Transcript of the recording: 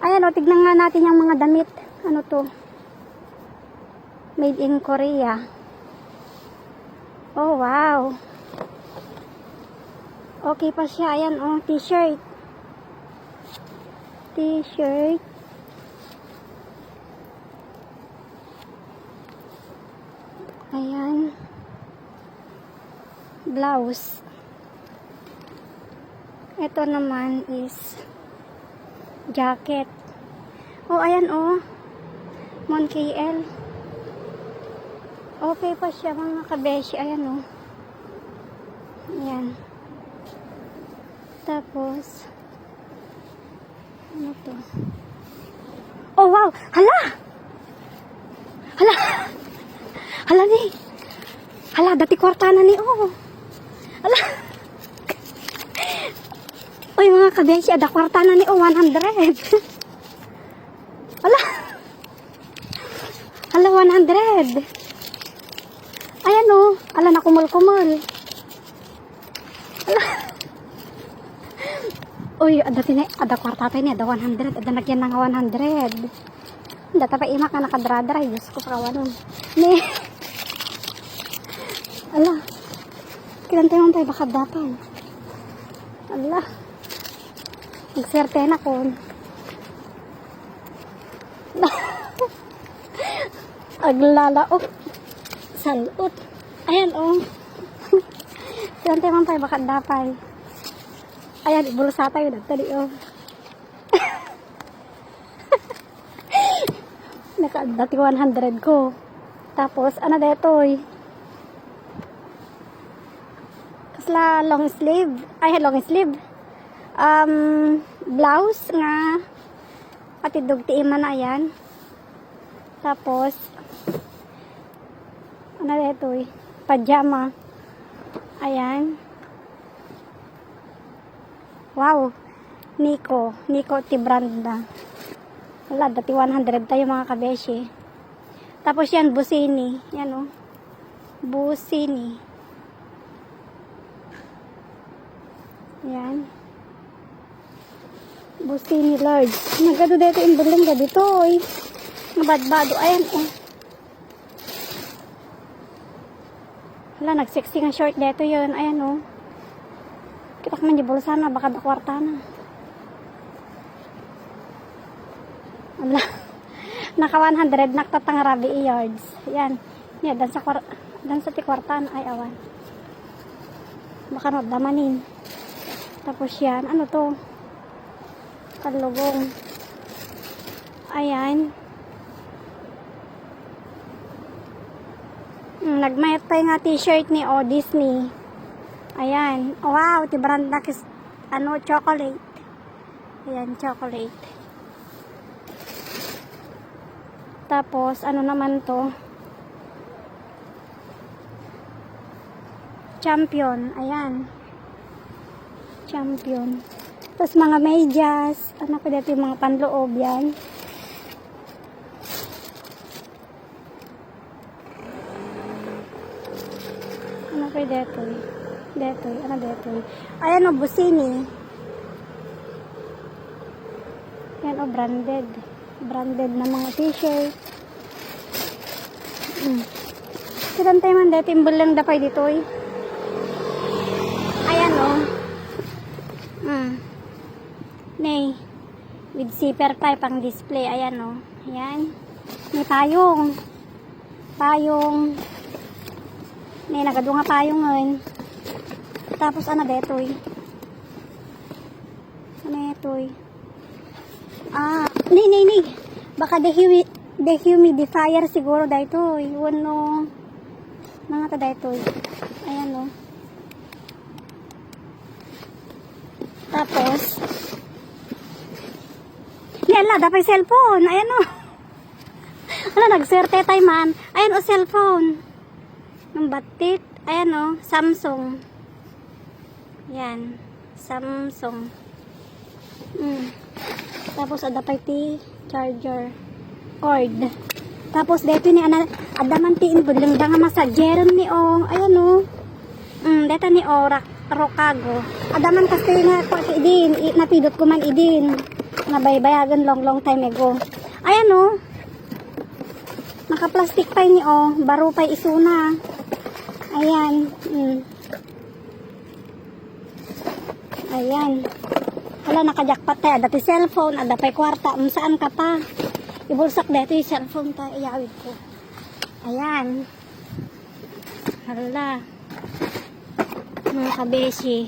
Ayan o, tignan nga natin yung mga damit. Ano to? Made in Korea. Oh, wow. Okay pa siya. Ayan o, t-shirt. T-shirt. Ayan. Blouse. Ito naman is jacket. Oh, ayan oh. Mon KL. Okay pa siya mga kabeshi. Ayan oh. Ayan. Tapos, ano to? Oh, wow! Hala! Hala! Hala ni! Hala, dati kwarta na ni, oh! Hala! Uy, mga kabeshi, ada kwarta na ni, oh, 100! Hala! Hala, 100! Ayan, oh! Hala, nakumul-kumul! Hala! Uy, ada tini, ada kwarta tayo ni, ada 100, ada nagyan nga 100. Data pa ima ka nakadradra, Diyos ko pakawanon. Ni. Ala. Kilantay mo tayo baka dapan. Ala. Nagserte na ko. Aglalaot. Salot. Ayan oh. Kilantay mo tayo baka dapay. Ayan, ibulsa tayo nagtali oh. Naka, dati 100 ko. Tapos, ano dito eh. Kasla long sleeve. Ay, long sleeve. Um, blouse nga. Pati dugti man na yan. Tapos, ano dito eh. Pajama. Ayan. Wow. Nico. Nico Tibranda. Wala, dati 100 tayo mga kabeshi. Tapos yan, busini. Yan. Oh. Busini. Yan. Busini large. Nagado dito yung bulang ga dito oy. Nabadbado. Ayan. Oh. Wala, nagsexy nga short dito yun. Ayan. Oh. Kita ka man di bulsa na. Baka dakwarta na. Wala. Naka 100 naktatang rabi yards. Yan. Yan, dan sa dan sa tikwartan ay awan. Baka nabdamanin. Tapos yan, ano to? Kalugong. Ayan. Mm, Nagmayat tayo nga t-shirt ni O Disney. Ayan. Wow, ti brand na kis, ano, chocolate. Ayan, chocolate. Tapos, ano naman to? Champion. Ayan. Champion. Tapos, mga medyas. Ano pa dito yung mga panloob yan. Ano pa dito? Dito. Ano dito? Ayan o, busini. Yan o, branded branded na mga t-shirt. Mm. Kirantay man dati imbol lang dapay dito eh. Ayan o. Oh. Mm. Nay. With zipper type ang display. Ayan o. Oh. Ayan. May payong. Payong. Nay, nagado nga payong ngayon. Tapos ano dito eh. Ano ito eh. Ah, ni ni ni. Baka dehumi dehumidifier siguro dito. Iwan no. Mga ta dito. Ayan no. Tapos Yala, dapat cellphone. Ayan no. Ano, nagserte tayo man. Ayan o, cellphone. Ng batit. Ayan o, Samsung. Yan. Samsung. Mm. Tapos ada pa ti charger cord. Tapos dito ni ana adaman ti inbudlang nga masajeron ni o ayan o. Mm, dito ni o rokago. Adaman kasi nga ko idin napidot ko man idin. Nabaybayagan long long time ago. Ayan oh. Naka-plastic pa ni oh. Baro pa isuna. Ayan. Mm. Ayan. Wala nakajakpat tayo. Dati cellphone. Ada pa'y kwarta. Um, saan ka pa? Ibulsak dito yung cellphone tayo. Iyawid ko. Ayan. Hala. Mga kabeshi.